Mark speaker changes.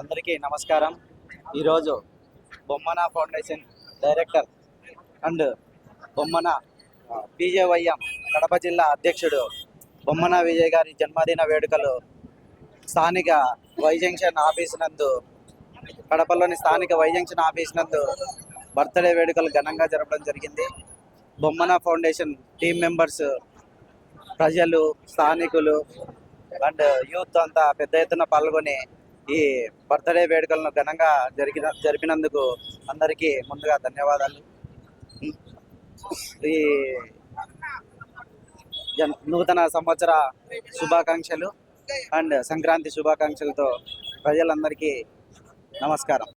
Speaker 1: అందరికీ నమస్కారం. ఈరోజు Bommana foundation director and Bommana BJYM Kadapa జిల్లా అధ్యక్షుడు బొమ్మన విజయ్ గారి జన్మదిన వేడుకలు స్థానిక వై జంక్షన్ ఆఫీస్ నందు కడపలోని స్థానిక వై జంక్షన్ ఆఫీస్ నందు బర్త్డే వేడుకలు ఘనంగా జరపడం జరిగింది. బొమ్మన ఫౌండేషన్ టీం మెంబర్స్ ప్రజలు స్థానికులు అండ్ యూత్ అంతా పెద్ద ఎత్తున పాల్గొని ఈ బర్త్డే వేడుకలను ఘనంగా జరిగిన జరిపినందుకు అందరికీ ముందుగా ధన్యవాదాలు. ఈ నూతన సంవత్సర శుభాకాంక్షలు అండ్ సంక్రాంతి శుభాకాంక్షలతో ప్రజలందరికీ నమస్కారం.